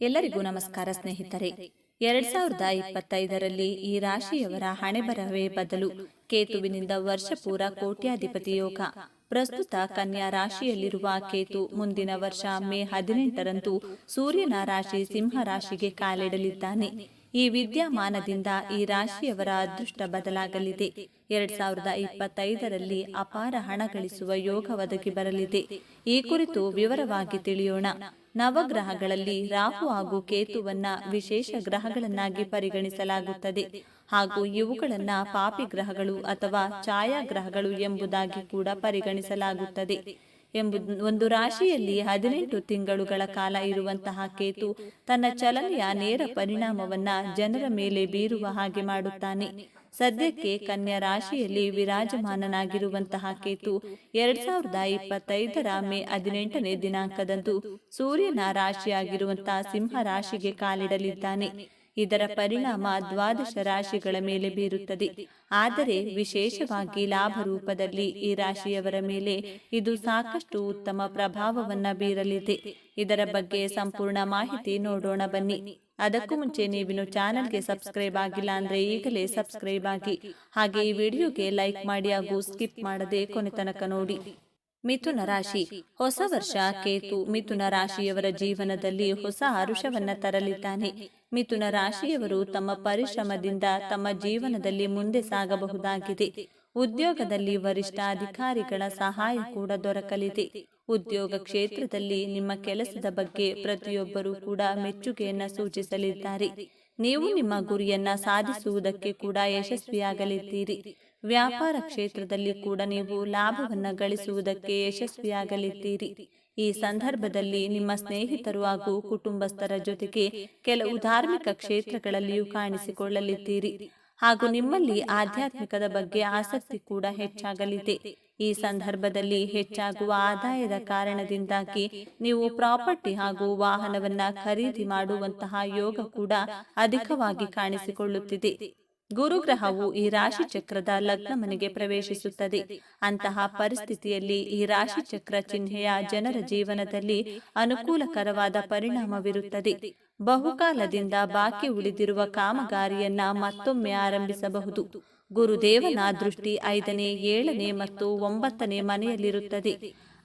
ಎಲ್ಲರಿಗೂ ನಮಸ್ಕಾರ ಸ್ನೇಹಿತರೆ. ಎರಡ್ ಸಾವಿರದ ಇಪ್ಪತ್ತೈದರಲ್ಲಿ ಈ ರಾಶಿಯವರ ಹಣೆಬರಹವೇ ಬದಲು ಕೇತುವಿನಿಂದ ವರ್ಷಪೂರ ಕೋಟ್ಯಾಧಿಪತಿ ಯೋಗ. ಪ್ರಸ್ತುತ ಕನ್ಯಾ ರಾಶಿಯಲ್ಲಿರುವ ಕೇತು ಮುಂದಿನ ವರ್ಷ ಮೇ ಹದಿನೆಂಟರಂದು ಸೂರ್ಯನ ರಾಶಿ ಸಿಂಹ ರಾಶಿಗೆ ಕಾಲಿಡಲಿದ್ದಾನೆ ಈ ವಿದ್ಯಮಾನದಿಂದ ಈ ರಾಶಿಯವರ ಅದೃಷ್ಟ ಬದಲಾಗಲಿದೆ. ಎರಡ್ ಸಾವಿರದ ಇಪ್ಪತ್ತೈದರಲ್ಲಿ ಅಪಾರ ಹಣ ಗಳಿಸುವ ಯೋಗ ಒದಗಿ ಬರಲಿದೆ. ಈ ಕುರಿತು ವಿವರವಾಗಿ ತಿಳಿಯೋಣ. ನವಗ್ರಹಗಳಲ್ಲಿ ರಾಹು ಹಾಗೂ ಕೇತುವನ್ನ ವಿಶೇಷ ಗ್ರಹಗಳನ್ನಾಗಿ ಪರಿಗಣಿಸಲಾಗುತ್ತದೆ. ಹಾಗೂ ಇವುಗಳನ್ನ ಪಾಪಿ ಗ್ರಹಗಳು ಅಥವಾ ಛಾಯಾಗ್ರಹಗಳು ಎಂಬುದಾಗಿ ಕೂಡ ಪರಿಗಣಿಸಲಾಗುತ್ತದೆ. ಎಂಬುದು ಒಂದು ರಾಶಿಯಲ್ಲಿ ಹದಿನೆಂಟು ತಿಂಗಳುಗಳ ಕಾಲ ಇರುವಂತಹ ಕೇತು ತನ್ನ ಚಲನೆಯ ನೇರ ಪರಿಣಾಮವನ್ನ ಜನರ ಮೇಲೆ ಬೀರುವ ಹಾಗೆ ಮಾಡುತ್ತಾನೆ. ಸದ್ಯಕ್ಕೆ ಕನ್ಯಾ ರಾಶಿಯಲ್ಲಿ ವಿರಾಜಮಾನನಾಗಿರುವಂತಹ ಕೇತು ಎರಡ್ ಸಾವಿರದ ಇಪ್ಪತ್ತೈದರ ಮೇ ಹದಿನೆಂಟನೇ ದಿನಾಂಕದಂದು ಸೂರ್ಯನ ರಾಶಿಯಾಗಿರುವಂತಹ ಸಿಂಹ ರಾಶಿಗೆ ಕಾಲಿಡಲಿದ್ದಾನೆ. ಇದರ ಪರಿಣಾಮ ದ್ವಾದಶ ರಾಶಿಗಳ ಮೇಲೆ ಬೀರುತ್ತದೆ. ಆದರೆ ವಿಶೇಷವಾಗಿ ಲಾಭ ರೂಪದಲ್ಲಿ ಈ ರಾಶಿಯವರ ಮೇಲೆ ಇದು ಸಾಕಷ್ಟು ಉತ್ತಮ ಪ್ರಭಾವವನ್ನ ಬೀರಲಿದೆ. ಇದರ ಬಗ್ಗೆ ಸಂಪೂರ್ಣ ಮಾಹಿತಿ ನೋಡೋಣ ಬನ್ನಿ. ಅದಕ್ಕೂ ಮುಂಚೆ ನೀವಿನ್ನು ಚಾನೆಲ್ಗೆ ಸಬ್ಸ್ಕ್ರೈಬ್ ಆಗಿಲ್ಲ ಅಂದ್ರೆ ಈಗಲೇ ಸಬ್ಸ್ಕ್ರೈಬ್ ಆಗಿ. ಹಾಗೆ ಈ ವಿಡಿಯೋಗೆ ಲೈಕ್ ಮಾಡಿ ಹಾಗೂ ಸ್ಕಿಪ್ ಮಾಡದೆ ಕೊನೆ ತನಕ ನೋಡಿ. ಮಿಥುನ ರಾಶಿ. ಹೊಸ ವರ್ಷ. ಕೇತು ಮಿಥುನ ರಾಶಿಯವರ ಜೀವನದಲ್ಲಿ ಹೊಸ ಹರುಷವನ್ನ ತರಲಿದ್ದಾನೆ. ಮಿಥುನ ರಾಶಿಯವರು ತಮ್ಮ ಪರಿಶ್ರಮದಿಂದ ತಮ್ಮ ಜೀವನದಲ್ಲಿ ಮುಂದೆ ಸಾಗಬಹುದಾಗಿದೆ. ಉದ್ಯೋಗದಲ್ಲಿ ವರಿಷ್ಠ ಅಧಿಕಾರಿಗಳ ಸಹಾಯ ಕೂಡ ದೊರಕಲಿದೆ. ಉದ್ಯೋಗ ಕ್ಷೇತ್ರದಲ್ಲಿ ನಿಮ್ಮ ಕೆಲಸದ ಬಗ್ಗೆ ಪ್ರತಿಯೊಬ್ಬರೂ ಕೂಡ ಮೆಚ್ಚುಗೆಯನ್ನು ಸೂಚಿಸಲಿದ್ದಾರೆ. ನೀವು ನಿಮ್ಮ ಗುರಿಯನ್ನ ಸಾಧಿಸುವುದಕ್ಕೆ ಕೂಡ ಯಶಸ್ವಿಯಾಗಲಿದ್ದೀರಿ. ವ್ಯಾಪಾರ ಕ್ಷೇತ್ರದಲ್ಲಿ ಕೂಡ ನೀವು ಲಾಭವನ್ನು ಗಳಿಸುವುದಕ್ಕೆ ಯಶಸ್ವಿಯಾಗಲಿದ್ದೀರಿ. ಈ ಸಂದರ್ಭದಲ್ಲಿ ನಿಮ್ಮ ಸ್ನೇಹಿತರು ಹಾಗೂ ಕುಟುಂಬಸ್ಥರ ಜೊತೆಗೆ ಕೆಲವು ಧಾರ್ಮಿಕ ಕ್ಷೇತ್ರಗಳಲ್ಲಿಯೂ ಕಾಣಿಸಿಕೊಳ್ಳಲಿದ್ದೀರಿ. ಹಾಗೂ ನಿಮ್ಮಲ್ಲಿ ಆಧ್ಯಾತ್ಮಿಕದ ಬಗ್ಗೆ ಆಸಕ್ತಿ ಕೂಡ ಹೆಚ್ಚಾಗಲಿದೆ. ಈ ಸಂದರ್ಭದಲ್ಲಿ ಹೆಚ್ಚಾಗುವ ಆದಾಯದ ಕಾರಣದಿಂದಾಗಿ ನೀವು ಪ್ರಾಪರ್ಟಿ ಹಾಗೂ ವಾಹನವನ್ನ ಖರೀದಿ ಮಾಡುವಂತಹ ಯೋಗ ಕೂಡ ಅಧಿಕವಾಗಿ ಕಾಣಿಸಿಕೊಳ್ಳುತ್ತಿದೆ. ಗುರುಗ್ರಹವು ಈ ರಾಶಿ ಚಕ್ರದ ಲಗ್ನ ಮನೆಗೆ ಪ್ರವೇಶಿಸುತ್ತದೆ. ಅಂತಹ ಪರಿಸ್ಥಿತಿಯಲ್ಲಿ ಈ ರಾಶಿ ಚಕ್ರ ಚಿಹ್ನೆಯ ಜನರ ಜೀವನದಲ್ಲಿ ಅನುಕೂಲಕರವಾದ ಪರಿಣಾಮವಿರುತ್ತದೆ. ಬಹುಕಾಲದಿಂದ ಬಾಕಿ ಉಳಿದಿರುವ ಕಾಮಗಾರಿಯನ್ನ ಮತ್ತೊಮ್ಮೆ ಆರಂಭಿಸಬಹುದು. ಗುರುದೇವನ ದೃಷ್ಟಿ ಐದನೇ ಏಳನೇ ಮತ್ತು ಒಂಬತ್ತನೇ ಮನೆಯಲ್ಲಿರುತ್ತದೆ.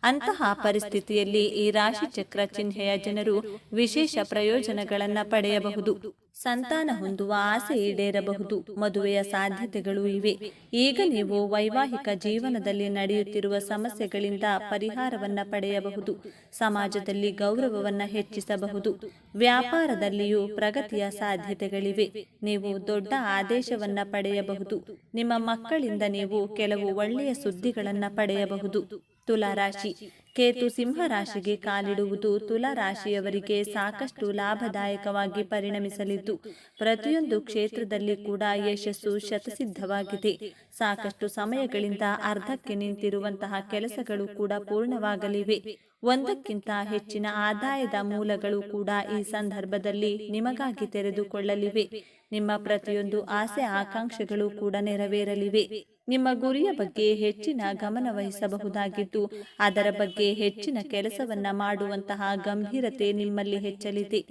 ಅಂತಹ ಪರಿಸ್ಥಿತಿಯಲ್ಲಿ ಈ ರಾಶಿ ಚಕ್ರ ಚಿಹ್ನೆಯ ಜನರು ವಿಶೇಷ ಪ್ರಯೋಜನಗಳನ್ನ ಪಡೆಯಬಹುದು. ಸಂತಾನ ಹೊಂದುವ ಆಸೆ ಈಡೇರಬಹುದು. ಮದುವೆಯ ಸಾಧ್ಯತೆಗಳು ಇವೆ. ಈಗ ನೀವು ವೈವಾಹಿಕ ಜೀವನದಲ್ಲಿ ನಡೆಯುತ್ತಿರುವ ಸಮಸ್ಯೆಗಳಿಂದ ಪರಿಹಾರವನ್ನ ಪಡೆಯಬಹುದು. ಸಮಾಜದಲ್ಲಿ ಗೌರವವನ್ನ ಹೆಚ್ಚಿಸಬಹುದು. ವ್ಯಾಪಾರದಲ್ಲಿಯೂ ಪ್ರಗತಿಯ ಸಾಧ್ಯತೆಗಳಿವೆ. ನೀವು ದೊಡ್ಡ ಆದೇಶವನ್ನ ಪಡೆಯಬಹುದು. ನಿಮ್ಮ ಮಕ್ಕಳಿಂದ ನೀವು ಕೆಲವು ಒಳ್ಳೆಯ ಸುದ್ದಿಗಳನ್ನ ಪಡೆಯಬಹುದು. ತುಲಾರಾಶಿ ಕೇತು ಸಿಂಹ ರಾಶಿಗೆ ಕಾಲಿಡುವುದು ತುಲಾ ರಾಶಿಯವರಿಗೆ ಸಾಕಷ್ಟು ಲಾಭದಾಯಕವಾಗಿ ಪರಿಣಮಿಸಲಿದ್ದು, ಪ್ರತಿಯೊಂದು ಕ್ಷೇತ್ರದಲ್ಲಿ ಕೂಡ ಯಶಸ್ಸು ಶತಸಿದ್ಧವಾಗಿದೆ. ಸಾಕಷ್ಟು ಸಮಯಗಳಿಂದ ಅರ್ಧಕ್ಕೆ ನಿಂತಿರುವಂತಹ ಕೆಲಸಗಳು ಕೂಡ ಪೂರ್ಣವಾಗಲಿವೆ. ಒಂದಕ್ಕಿಂತ ಹೆಚ್ಚಿನ ಆದಾಯದ ಮೂಲಗಳು ಕೂಡ ಈ ಸಂದರ್ಭದಲ್ಲಿ ನಿಮಗಾಗಿ ತೆರೆದುಕೊಳ್ಳಲಿವೆ. ನಿಮ್ಮ ಪ್ರತಿಯೊಂದು ಆಸೆ ಆಕಾಂಕ್ಷೆಗಳು ಕೂಡ ನೆರವೇರಲಿವೆ. ನಿಮ್ಮ ಗುರಿಯ ಬಗ್ಗೆ ಹೆಚ್ಚಿನ ಗಮನ ವಹಿಸಬಹುದಾಗಿದ್ದು ಅದರ ಬಗ್ಗೆ ಹೆಚ್ಚಿನ ಕೆಲಸವನ್ನ ಮಾಡುವಂತಹ ಗಂಭೀರತೆ ನಿಮ್ಮಲ್ಲಿ ಹೆಚ್ಚಲಿದೆ.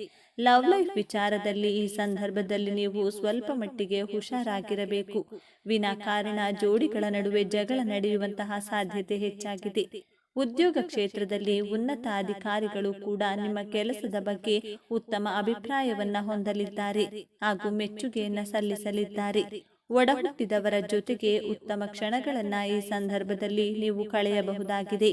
ಲವ್ ಲೈಫ್ ವಿಚಾರದಲ್ಲಿ ಈ ಸಂದರ್ಭದಲ್ಲಿ ನೀವು ಸ್ವಲ್ಪ ಮಟ್ಟಿಗೆ ಹುಷಾರಾಗಿರಬೇಕು. ವಿನಾಕಾರಣ ಜೋಡಿಗಳ ನಡುವೆ ಜಗಳ ನಡೆಯುವಂತಹ ಸಾಧ್ಯತೆ ಹೆಚ್ಚಾಗಿದೆ. ಉದ್ಯೋಗ ಕ್ಷೇತ್ರದಲ್ಲಿ ಉನ್ನತ ಅಧಿಕಾರಿಗಳು ಕೂಡ ನಿಮ್ಮ ಕೆಲಸದ ಬಗ್ಗೆ ಉತ್ತಮ ಅಭಿಪ್ರಾಯವನ್ನ ಹೊಂದಲಿದ್ದಾರೆ ಹಾಗೂ ಮೆಚ್ಚುಗೆಯನ್ನ ಸಲ್ಲಿಸಲಿದ್ದಾರೆ. ಒಡಹುಟ್ಟಿದವರ ಜೊತೆಗೆ ಉತ್ತಮ ಕ್ಷಣಗಳನ್ನ ಈ ಸಂದರ್ಭದಲ್ಲಿ ನೀವು ಕಳೆಯಬಹುದಾಗಿದೆ.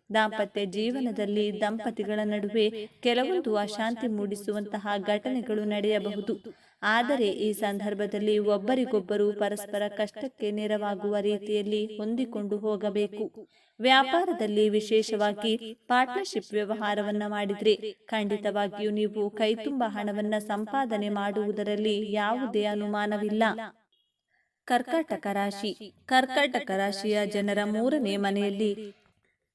ದಾಂಪತ್ಯ ಜೀವನದಲ್ಲಿ ದಂಪತಿಗಳ ನಡುವೆ ಕೆಲವೊಂದು ಅಶಾಂತಿ ಮೂಡಿಸುವಂತಹ ಘಟನೆಗಳು ನಡೆಯಬಹುದು. ಆದರೆ ಈ ಸಂದರ್ಭದಲ್ಲಿ ಒಬ್ಬರಿಗೊಬ್ಬರು ಪರಸ್ಪರ ಕಷ್ಟಕ್ಕೆ ನೆರವಾಗುವ ರೀತಿಯಲ್ಲಿ ಹೊಂದಿಕೊಂಡು ಹೋಗಬೇಕು. ವ್ಯಾಪಾರದಲ್ಲಿ ವಿಶೇಷವಾಗಿ ಪಾರ್ಟ್ನರ್ಶಿಪ್ ವ್ಯವಹಾರವನ್ನ ಮಾಡಿದ್ರೆ ಖಂಡಿತವಾಗಿಯೂ ನೀವು ಕೈತುಂಬ ಹಣವನ್ನ ಸಂಪಾದನೆ ಮಾಡುವುದರಲ್ಲಿ ಯಾವುದೇ ಅನುಮಾನವಿಲ್ಲ. ಕರ್ಕಾಟಕ ರಾಶಿ. ಕರ್ಕಾಟಕ ರಾಶಿಯ ಜನರ ಮೂರನೇ ಮನೆಯಲ್ಲಿ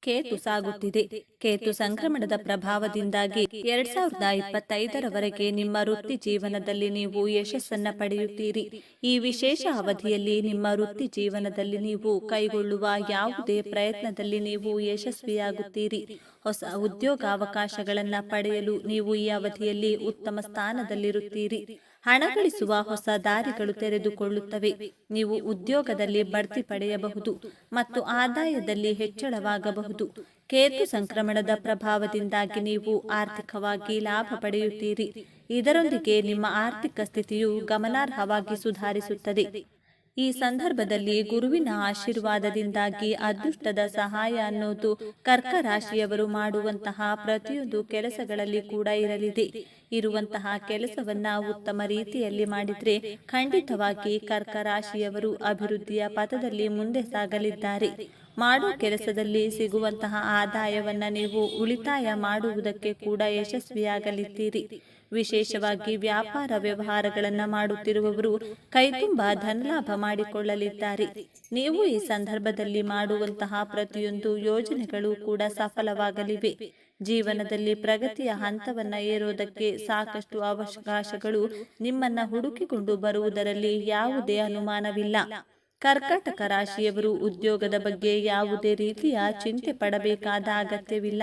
ಕೇತು ಸಾಗುತ್ತಿದೆ. ಕೇತು ಸಂಕ್ರಮಣದ ಪ್ರಭಾವದಿಂದಾಗಿ ಎರಡ್ ಸಾವಿರದ ಇಪ್ಪತ್ತೈದರವರೆಗೆ ನಿಮ್ಮ ವೃತ್ತಿ ಜೀವನದಲ್ಲಿ ನೀವು ಯಶಸ್ಸನ್ನ ಪಡೆಯುತ್ತೀರಿ. ಈ ವಿಶೇಷ ಅವಧಿಯಲ್ಲಿ ನಿಮ್ಮ ವೃತ್ತಿ ಜೀವನದಲ್ಲಿ ನೀವು ಕೈಗೊಳ್ಳುವ ಯಾವುದೇ ಪ್ರಯತ್ನದಲ್ಲಿ ನೀವು ಯಶಸ್ವಿಯಾಗುತ್ತೀರಿ. ಹೊಸ ಉದ್ಯೋಗಾವಕಾಶಗಳನ್ನ ಪಡೆಯಲು ನೀವು ಈ ಅವಧಿಯಲ್ಲಿ ಉತ್ತಮ ಸ್ಥಾನದಲ್ಲಿರುತ್ತೀರಿ. ಹಣ ಗಳಿಸುವ ಹೊಸ ದಾರಿಗಳು ತೆರೆದುಕೊಳ್ಳುತ್ತವೆ. ನೀವು ಉದ್ಯೋಗದಲ್ಲಿ ಬಡ್ತಿ ಪಡೆಯಬಹುದು ಮತ್ತು ಆದಾಯದಲ್ಲಿ ಹೆಚ್ಚಳವಾಗಬಹುದು. ಕೇತು ಸಂಕ್ರಮಣದ ಪ್ರಭಾವದಿಂದಾಗಿ ನೀವು ಆರ್ಥಿಕವಾಗಿ ಲಾಭ ಪಡೆಯುತ್ತೀರಿ. ಇದರೊಂದಿಗೆ ನಿಮ್ಮ ಆರ್ಥಿಕ ಸ್ಥಿತಿಯು ಗಮನಾರ್ಹವಾಗಿ ಸುಧಾರಿಸುತ್ತದೆ. ಈ ಸಂದರ್ಭದಲ್ಲಿ ಗುರುವಿನ ಆಶೀರ್ವಾದದಿಂದಾಗಿ ಅದೃಷ್ಟದ ಸಹಾಯ ಅನ್ನೋದು ಕರ್ಕ ರಾಶಿಯವರು ಮಾಡುವಂತಹ ಪ್ರತಿಯೊಂದು ಕೆಲಸಗಳಲ್ಲಿ ಕೂಡ ಇರಲಿದೆ. ಇರುವಂತಹ ಕೆಲಸವನ್ನ ಉತ್ತಮ ರೀತಿಯಲ್ಲಿ ಮಾಡಿದ್ರೆ ಖಂಡಿತವಾಗಿ ಕರ್ಕ ರಾಶಿಯವರು ಅಭಿವೃದ್ಧಿಯ ಪಥದಲ್ಲಿ ಮುಂದೆ ಸಾಗಲಿದ್ದಾರೆ. ಮಾಡುವ ಕೆಲಸದಲ್ಲಿ ಸಿಗುವಂತಹ ಆದಾಯವನ್ನ ನೀವು ಉಳಿತಾಯ ಮಾಡುವುದಕ್ಕೆ ಕೂಡ ಯಶಸ್ವಿಯಾಗಲಿದ್ದೀರಿ. ವಿಶೇಷವಾಗಿ ವ್ಯಾಪಾರ ವ್ಯವಹಾರಗಳನ್ನು ಮಾಡುತ್ತಿರುವವರು ಕೈತುಂಬ ಧನಲಾಭ ಮಾಡಿಕೊಳ್ಳಲಿದ್ದಾರೆ. ನೀವು ಈ ಸಂದರ್ಭದಲ್ಲಿ ಮಾಡುವಂತಹ ಪ್ರತಿಯೊಂದು ಯೋಜನೆಗಳು ಕೂಡ ಸಫಲವಾಗಲಿವೆ. ಜೀವನದಲ್ಲಿ ಪ್ರಗತಿಯ ಹಂತವನ್ನು ಏರೋದಕ್ಕೆ ಸಾಕಷ್ಟು ಅವಕಾಶಗಳು ನಿಮ್ಮನ್ನ ಹುಡುಕಿಕೊಂಡು ಬರುವುದರಲ್ಲಿ ಯಾವುದೇ ಅನುಮಾನವಿಲ್ಲ. ಕರ್ಕಾಟಕ ರಾಶಿಯವರು ಉದ್ಯೋಗದ ಬಗ್ಗೆ ಯಾವುದೇ ರೀತಿಯ ಚಿಂತೆ ಪಡಬೇಕಾದ ಅಗತ್ಯವಿಲ್ಲ.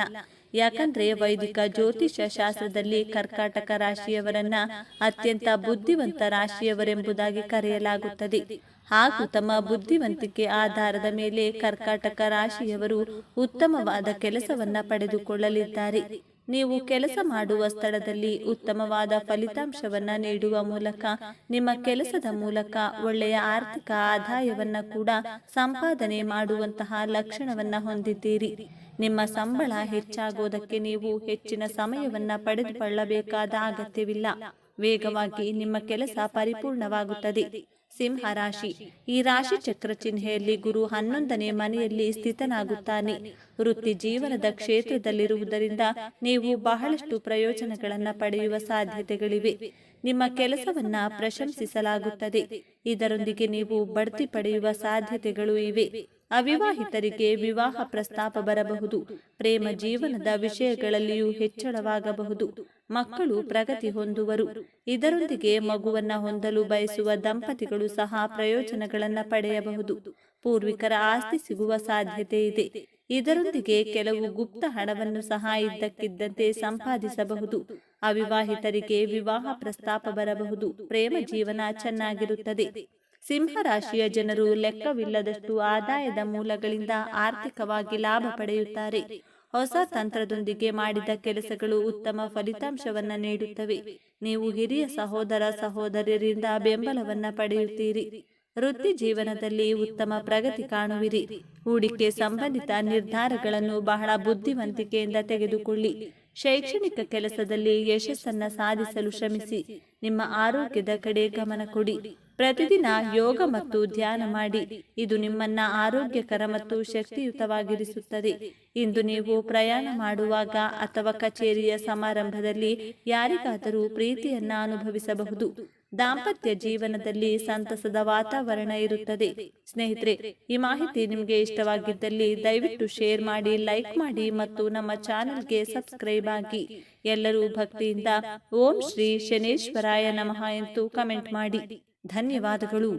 ಯಾಕಂದ್ರೆ ವೈದಿಕ ಜ್ಯೋತಿಷ ಶಾಸ್ತ್ರದಲ್ಲಿ ಕರ್ಕಾಟಕ ರಾಶಿಯವರನ್ನ ಅತ್ಯಂತ ಬುದ್ಧಿವಂತ ರಾಶಿಯವರೆಂಬುದಾಗಿ ಕರೆಯಲಾಗುತ್ತದೆ. ಹಾಗೂ ತಮ್ಮ ಬುದ್ಧಿವಂತಿಕೆ ಆಧಾರದ ಮೇಲೆ ಕರ್ಕಾಟಕ ರಾಶಿಯವರು ಉತ್ತಮವಾದ ಕೆಲಸವನ್ನ ಪಡೆದುಕೊಳ್ಳಲಿದ್ದಾರೆ. ನೀವು ಕೆಲಸ ಮಾಡುವ ಸ್ಥಳದಲ್ಲಿ ಉತ್ತಮವಾದ ಫಲಿತಾಂಶವನ್ನ ನೀಡುವ ಮೂಲಕ ನಿಮ್ಮ ಕೆಲಸದ ಮೂಲಕ ಒಳ್ಳೆಯ ಆರ್ಥಿಕ ಆದಾಯವನ್ನ ಕೂಡ ಸಂಪಾದನೆ ಮಾಡುವಂತಹ ಲಕ್ಷಣವನ್ನ ಹೊಂದಿದ್ದೀರಿ. ನಿಮ್ಮ ಸಂಬಳ ಹೆಚ್ಚಾಗೋದಕ್ಕೆ ನೀವು ಹೆಚ್ಚಿನ ಸಮಯವನ್ನ ಪಡೆದುಕೊಳ್ಳಬೇಕಾದ ಅಗತ್ಯವಿಲ್ಲ. ವೇಗವಾಗಿ ನಿಮ್ಮ ಕೆಲಸ ಪರಿಪೂರ್ಣವಾಗುತ್ತದೆ. ಸಿಂಹ ರಾಶಿ. ಈ ರಾಶಿ ಚಕ್ರ ಚಿಹ್ನೆಯಲ್ಲಿ ಗುರು ಹನ್ನೊಂದನೇ ಮನೆಯಲ್ಲಿ ಸ್ಥಿತನಾಗುತ್ತಾನೆ. ವೃತ್ತಿ ಜೀವನದ ಕ್ಷೇತ್ರದಲ್ಲಿರುವುದರಿಂದ ನೀವು ಬಹಳಷ್ಟು ಪ್ರಯೋಜನಗಳನ್ನು ಪಡೆಯುವ ಸಾಧ್ಯತೆಗಳಿವೆ. ನಿಮ್ಮ ಕೆಲಸವನ್ನ ಪ್ರಶಂಸಿಸಲಾಗುತ್ತದೆ. ಇದರೊಂದಿಗೆ ನೀವು ಬಡ್ತಿ ಪಡೆಯುವ ಸಾಧ್ಯತೆಗಳು ಇವೆ. ಅವಿವಾಹಿತರಿಗೆ ವಿವಾಹ ಪ್ರಸ್ತಾಪ ಬರಬಹುದು. ಪ್ರೇಮ ಜೀವನದ ವಿಷಯಗಳಲ್ಲಿಯೂ ಹೆಚ್ಚಳವಾಗಬಹುದು. ಮಕ್ಕಳು ಪ್ರಗತಿ ಹೊಂದುವರು. ಇದರೊಂದಿಗೆ ಮಗುವನ್ನ ಹೊಂದಲು ಬಯಸುವ ದಂಪತಿಗಳು ಸಹ ಪ್ರಯೋಜನಗಳನ್ನು ಪಡೆಯಬಹುದು. ಪೂರ್ವಿಕರ ಆಸ್ತಿ ಸಿಗುವ ಸಾಧ್ಯತೆ ಇದೆ. ಇದರೊಂದಿಗೆ ಕೆಲವು ಗುಪ್ತ ಹಣವನ್ನು ಸಹ ಇದ್ದಕ್ಕಿದ್ದಂತೆ ಸಂಪಾದಿಸಬಹುದು. ಅವಿವಾಹಿತರಿಗೆ ವಿವಾಹ ಪ್ರಸ್ತಾಪ ಬರಬಹುದು. ಪ್ರೇಮ ಜೀವನ ಚೆನ್ನಾಗಿರುತ್ತದೆ. ಸಿಂಹ ರಾಶಿಯ ಜನರು ಲೆಕ್ಕವಿಲ್ಲದಷ್ಟು ಆದಾಯದ ಮೂಲಗಳಿಂದ ಆರ್ಥಿಕವಾಗಿ ಲಾಭ ಪಡೆಯುತ್ತಾರೆ. ಹೊಸ ತಂತ್ರದೊಂದಿಗೆ ಮಾಡಿದ ಕೆಲಸಗಳು ಉತ್ತಮ ಫಲಿತಾಂಶವನ್ನು ನೀಡುತ್ತವೆ. ನೀವು ಹಿರಿಯ ಸಹೋದರ ಸಹೋದರಿಯರಿಂದ ಬೆಂಬಲವನ್ನು ಪಡೆಯುತ್ತೀರಿ. ವೃತ್ತಿ ಜೀವನದಲ್ಲಿ ಉತ್ತಮ ಪ್ರಗತಿ ಕಾಣುವಿರಿ. ಹೂಡಿಕೆ ಸಂಬಂಧಿತ ನಿರ್ಧಾರಗಳನ್ನು ಬಹಳ ಬುದ್ಧಿವಂತಿಕೆಯಿಂದ ತೆಗೆದುಕೊಳ್ಳಿ. ಶೈಕ್ಷಣಿಕ ಕೆಲಸದಲ್ಲಿ ಯಶಸ್ಸನ್ನು ಸಾಧಿಸಲು ಶ್ರಮಿಸಿ. ನಿಮ್ಮ ಆರೋಗ್ಯದ ಕಡೆ ಗಮನ ಕೊಡಿ. ಪ್ರತಿದಿನ ಯೋಗ ಮತ್ತು ಧ್ಯಾನ ಮಾಡಿ. ಇದು ನಿಮ್ಮನ್ನ ಆರೋಗ್ಯಕರ ಮತ್ತು ಶಕ್ತಿಯುತವಾಗಿರಿಸುತ್ತದೆ. ಇಂದು ನೀವು ಪ್ರಯಾಣ ಮಾಡುವಾಗ ಅಥವಾ ಕಚೇರಿಯ ಸಮಾರಂಭದಲ್ಲಿ ಯಾರಿಗಾದರೂ ಪ್ರೀತಿಯನ್ನ ಅನುಭವಿಸಬಹುದು. ದಾಂಪತ್ಯ ಜೀವನದಲ್ಲಿ ಸಂತಸದ ವಾತಾವರಣ ಇರುತ್ತದೆ. ಸ್ನೇಹಿತರೆ, ಈ ಮಾಹಿತಿ ನಿಮಗೆ ಇಷ್ಟವಾಗಿದ್ದಲ್ಲಿ ದಯವಿಟ್ಟು ಶೇರ್ ಮಾಡಿ, ಲೈಕ್ ಮಾಡಿ ಮತ್ತು ನಮ್ಮ ಚಾನೆಲ್ಗೆ ಸಬ್ಸ್ಕ್ರೈಬ್ ಆಗಿ. ಎಲ್ಲರೂ ಭಕ್ತಿಯಿಂದ ಓಂ ಶ್ರೀ ಶನೇಶ್ವರಾಯ ನಮಃ ಎಂದು ಕಮೆಂಟ್ ಮಾಡಿ. ಧನ್ಯವಾದಗಳು